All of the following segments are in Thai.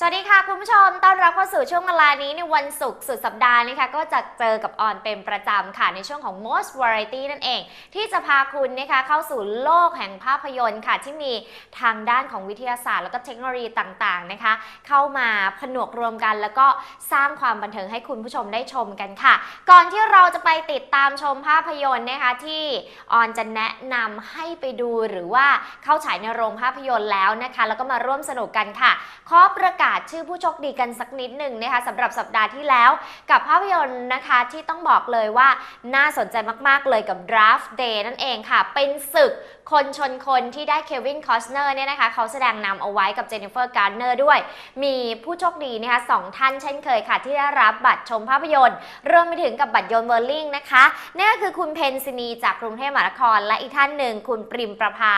สวัสดีค่ะ คุณผู้ชม ต้อนรับเข้าสู่ช่วงเวลานี้ในวันศุกร์สุดสัปดาห์นะคะก็จะเจอกับออนเป็นประจำค่ะในช่วงของ most variety นั่นเอง ที่จะพาคุณนะคะเข้าสู่โลกแห่งภาพยนตร์ค่ะ ที่มีทางด้านของวิทยาศาสตร์ แล้วก็เทคโนโลยีต่างๆนะคะ เข้ามาผนวกรวมกัน แล้วก็สร้างความบันเทิงให้คุณผู้ชมได้ชมกันค่ะ ก่อนที่เราจะไปติดตามชมภาพยนตร์นะคะที่ออนจะแนะนำให้ไปดูหรือว่าเข้าฉายในโรงภาพยนตร์แล้วนะคะ แล้วก็มาร่วมสนุกกันค่ะขอประกาศชื่อผู้โชคดีกันสักนิดหนึ่งนะคะสำหรับสัปดาห์ที่แล้วกับภาพยนตร์นะคะที่ต้องบอกเลยว่าน่าสนใจมาก ๆ เลยกับ Draft Day นั่นเองค่ะ เป็นศึกคนชนคนที่ได้เควินคอสเนอร์เนี่ยนะคะเขาแสดงนำเอาไว้กับเจนนิเฟอร์การ์เนอร์ด้วย มีผู้โชคดีนะคะสองท่านเช่นเคยค่ะ ที่ได้รับบัตรชมภาพยนตร์รวมไปถึงกับบัตรยนต์เวอร์ลิงนะคะนั่นก็คือคุณเพนซินีจากกรุงเทพมหานคร และอีกท่านหนึ่งคุณปริมประภา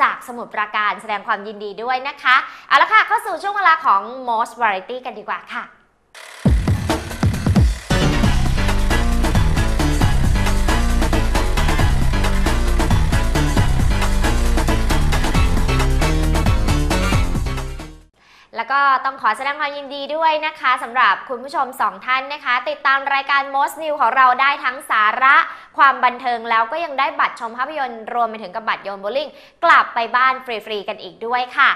จากสมุทรปราการแสดงความยินดีด้วยนะคะเอาละค่ะเข้าสู่ช่วงเวลาของ most variety กันดีกว่าค่ะแล้วก็ต้องขอแสดงความยินดีด้วยนะคะสำหรับคุณผู้ชม 2 ท่านนะคะ ติดตามรายการ Most New ของเราได้ทั้งสาระ ความบันเทิงแล้วก็ยังได้บัตรชมภาพยนตร์รวมไปถึงกับบัตรโยนโบลิ่งกลับไปบ้านฟรี ๆ กันอีกด้วยค่ะ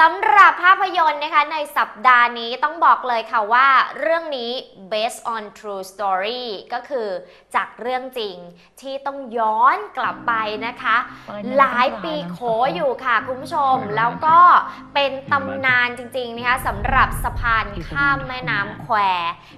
สำหรับภาพยนตร์นะคะในสัปดาห์นี้ต้องบอกเลยค่ะว่าเรื่องนี้ based on true story ก็คือจากเรื่องจริงที่ต้องย้อนกลับไปนะคะ หลายปีโขอยู่ค่ะคุณผู้ชม แล้วก็เป็นตำนานจริงๆนะคะสำหรับสะพานข้ามแม่น้ำแคว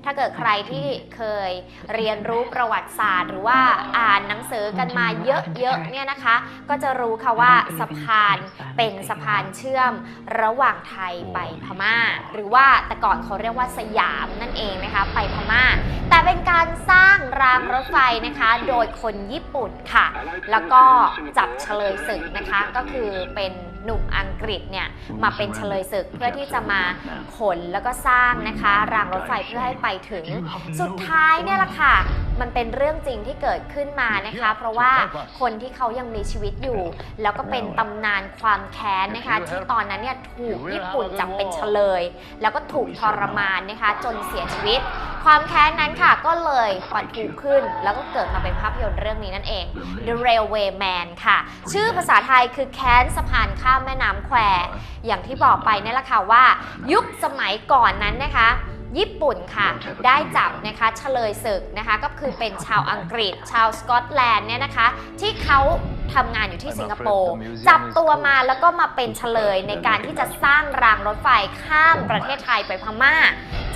ถ้าเกิดใครที่เคยเรียนรู้ประวัติศาสตร์ หรือว่าอ่านหนังสือกันมาเยอะๆเนี่ยนะคะ ก็จะรู้ค่ะว่าสะพานเป็นสะพานเชื่อมระหว่างไทยไปพม่า หรือว่าแต่ก่อนเขาเรียกว่าสยามนั่นเองนะคะ ไปพม่า แต่เป็นการสร้างรางรถไฟนะคะ โดยคนญี่ปุ่นค่ะ แล้วก็จับเฉลยศึกนะคะก็คือเป็นหนุ่มอังกฤษเนี่ยมาเป็นเฉลยศึกเพื่อที่จะมาขนแล้วก็สร้างนะคะ รางรถไฟเพื่อให้ไปถึงสุดท้ายเนี่ยแหละค่ะ มันเป็นเรื่องจริงที่เกิดขึ้นมานะคะ เพราะว่าคนที่เขายังมีชีวิตอยู่ แล้วก็เป็นตำนานความแค้นนะคะ ที่ตอนนั้นเนี่ยถูกญี่ปุ่นจับเป็นเฉลย แล้วก็ถูกทรมานนะคะ จนเสียชีวิต ความแค้นนั้นค่ะก็เลยปะทุขึ้น แล้วก็เกิดมาเป็นภาพยนตร์เรื่องนี้นั่นเอง The Railway Man ค่ะ ชื่อภาษาไทยคือแค้นสะพานข้ามแม่น้ำแควอย่างที่บอกไปนี่แหละค่ะว่า ยุคสมัยก่อนนั้นนะคะ ญี่ปุ่นค่ะ ได้จับนะคะเฉลยศึกนะคะก็คือเป็นชาวอังกฤษ ชาวสกอตแลนด์เนี่ยนะคะ ที่เขาทำงานอยู่ที่สิงคโปร์จับตัวมาแล้วก็มาเป็นเฉลยในการที่จะสร้างรางรถไฟข้ามประเทศไทยไปพม่า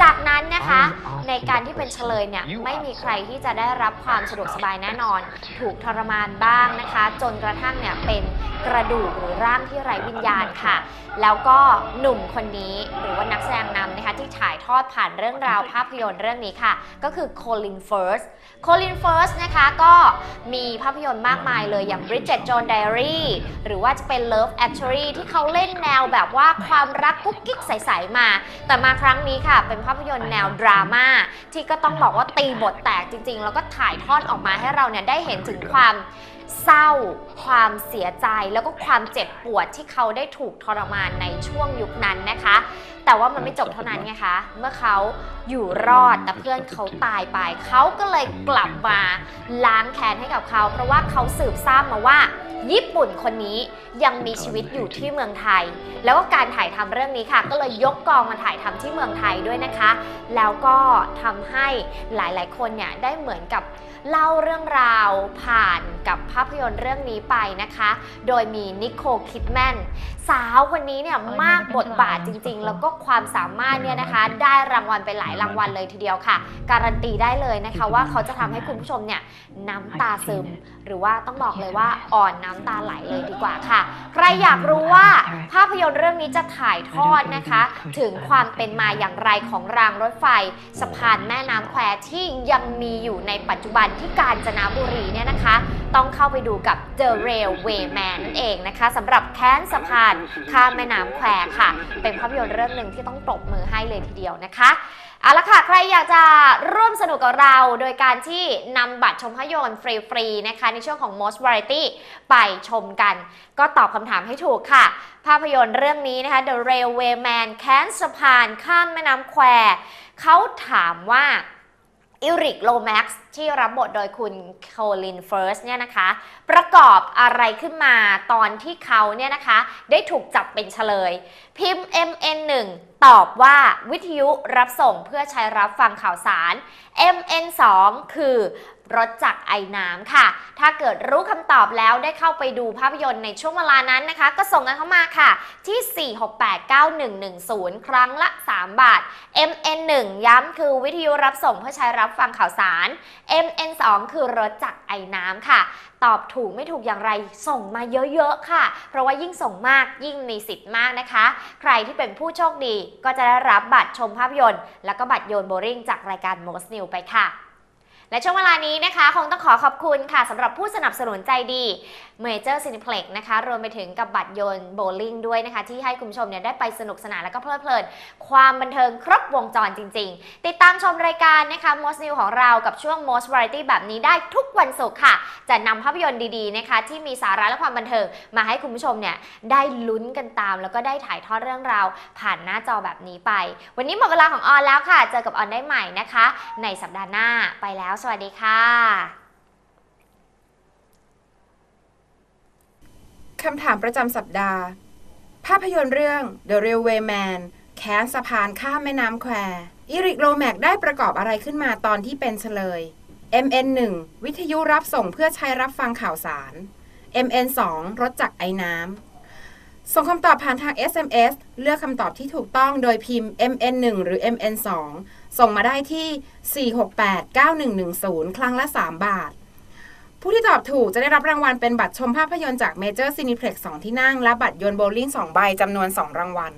จากนั้นนะคะในการที่เป็นเฉลยเนี่ยไม่มีใครที่จะได้รับความสะดวกสบายแน่นอน ถูกทรมานบ้างนะคะ จนกระทั่งเนี่ยเป็นกระดูกหรือร่างที่ไร้วิญญาณค่ะ แล้วก็หนุ่มคนนี้หรือว่านักแสดงนำนะคะที่ ถ่ายทอดผ่านเรื่องราวภาพยนตร์เรื่องนี้ค่ะ ก็คือโคลินเฟิร์สโคลินเฟิร์สนะคะก็มีภาพยนตร์มากมายเลยอย่าง Bridget Jones Diary หรือว่าจะเป็น Love Actually ที่เขาเล่นแนวแบบว่าความรักกุ๊กกิ๊กใสๆมา แต่มาครั้งนี้ค่ะ เป็นภาพยนตร์แนวดราม่าที่ก็ต้องบอกว่าตีบทแตกจริง ๆ แล้วก็ถ่ายทอดออกมาให้เราเนี่ยได้เห็นถึงความเศร้า ความเสียใจแล้วก็ความเจ็บปวดที่เขาได้ถูกทรมานในช่วงยุคนั้นนะคะ แต่ว่ามันไม่จบเท่านั้นไงคะ เมื่อเขาอยู่รอดแต่เพื่อนเขาตายไป เขาก็เลยกลับมาล้างแค้นให้กับเขา เพราะว่าเขาสืบทราบมาว่า ญี่ปุ่นคนนี้ยังมีชีวิตอยู่ที่เมืองไทย แล้วก็การถ่ายทำเรื่องนี้ค่ะ ก็เลยยกกองมาถ่ายทำที่เมืองไทยด้วยนะคะ แล้วก็ทำให้หลายๆ คนเนี่ยได้เหมือนกับเล่าเรื่องราวผ่านกับภาพยนตร์เรื่องนี้ไปนะคะ โดยมีนิโคลคิดแมนสาวคนนี้เนี่ยมากบทบาทจริง ๆ แล้วก็ความสามารถเนี่ยนะคะ ได้รางวัลไปหลายรางวัลเลยทีเดียวค่ะ การันตีได้เลยนะคะ ว่าเขาจะทำให้คุณผู้ชมเนี่ยน้ำตาซึม หรือว่าต้องบอกเลยว่าอ่อนน้ำตาไหลเลยดีกว่าค่ะ ใครอยากรู้ว่าภาพยนตร์เรื่องนี้จะถ่ายทอดนะคะ ถึงความเป็นมาอย่างไรของรางรถไฟ สะพานแม่น้ำแควที่ยังมีอยู่ในปัจจุบันที่กาญจนบุรีเนี่ยนะคะต้องเข้าไปดูกับ The Railway Man นั่นเองนะคะสำหรับแค้นสะพานข้ามแม่น้ำแควค่ะ เป็นภาพยนตร์เรื่องหนึ่งที่ต้องตบมือให้เลยทีเดียวนะคะเอาละค่ะ ใครอยากจะร่วมสนุกกับเรา โดยการที่นำบัตรชมภาพยนตร์ฟรีๆนะคะ ในช่วงของ Most Variety ไปชมกัน ก็ตอบคำถามให้ถูกค่ะ ภาพยนตร์เรื่องนี้นะคะ The Railwayman แค้นสะพานข้ามแม่น้ำแควเขาถามว่า อิริกโลแม็กซ์ที่รับบทโดยคุณโคลินเฟิร์สเนี่ยนะคะ ประกอบอะไรขึ้นมาตอนที่เขาเนี่ยนะคะ ได้ถูกจับเป็นเฉลย พิมพ์ MN1 ตอบว่าวิทยุรับส่งเพื่อใช้รับฟังข่าวสาร MN2 คือ รถจักรไอน้ำค่ะ ถ้าเกิดรู้คำตอบแล้วได้เข้าไปดูภาพยนตร์ในช่วงเวลานั้นนะคะ ก็ส่งกันเข้ามาค่ะ ที่ 4689110 ครั้งละ 3 บาท MN1 ย้ำคือวิทยุรับส่งเพื่อใช้รับฟังข่าวสาร MN2 คือรถจักรไอน้ำค่ะ ตอบถูกไม่ถูกอย่างไรส่งมาเยอะๆค่ะ เพราะว่ายิ่งส่งมากยิ่งมีสิทธิ์มากนะคะ ใครที่เป็นผู้โชคดีก็จะได้รับบัตรชมภาพยนตร์ แล้วก็บัตรโยนโบริ่งจากรายการ Most New ไปค่ะ และช่วงเวลานี้นะคะ คงต้องขอขอบคุณค่ะสำหรับผู้สนับสนุนใจดี Major Cineplex นะคะ รวมไปถึงกับบัตรโยนโบลิ่งด้วยนะคะ ที่ให้คุณผู้ชมเนี่ยได้ไปสนุกสนานแล้วก็เพลิดเพลิน ความบันเทิงครบวงจรจริง ๆ ติดตามชมรายการนะคะ Most New ของเรากับช่วง Most Variety แบบนี้ได้ทุกวันศุกร์ค่ะ จะนำภาพยนตร์ดีๆนะคะ ที่มีสาระและความบันเทิงมาให้คุณผู้ชมเนี่ยได้ลุ้นกันตาม แล้วก็ได้ถ่ายทอดเรื่องราว ผ่านหน้าจอแบบนี้ไป วันนี้หมดเวลาของออนแล้วค่ะ เจอกับออนได้ใหม่นะคะ ในสัปดาห์หน้าไปแล้วสวัสดีค่ะคำถามประจำสัปดาห์ ภาพยนตร์เรื่อง The Railwayman แค้นสะพานข้ามแม่น้ำแควอิริกโรแมกได้ประกอบอะไรขึ้นมาตอนที่เป็นเฉลย MN1 วิทยุรับส่งเพื่อใช้รับฟังข่าวสาร MN2 รถจักรไอ้น้ำ ส่งคำตอบผ่านทาง SMS เลือกคำตอบที่ถูกต้องโดยพิมพ์ MN1 หรือ MN2 ส่งมาได้ที่ 4689110 ครั้งละ 3 บาท ผู้ที่ตอบถูกจะได้รับรางวัลเป็นบัตรชมภาพยนตร์จาก Major Cineplex 2 ที่นั่ง และบัตรยนโบลิ่ง2ใบจำนวน 2 รางวัล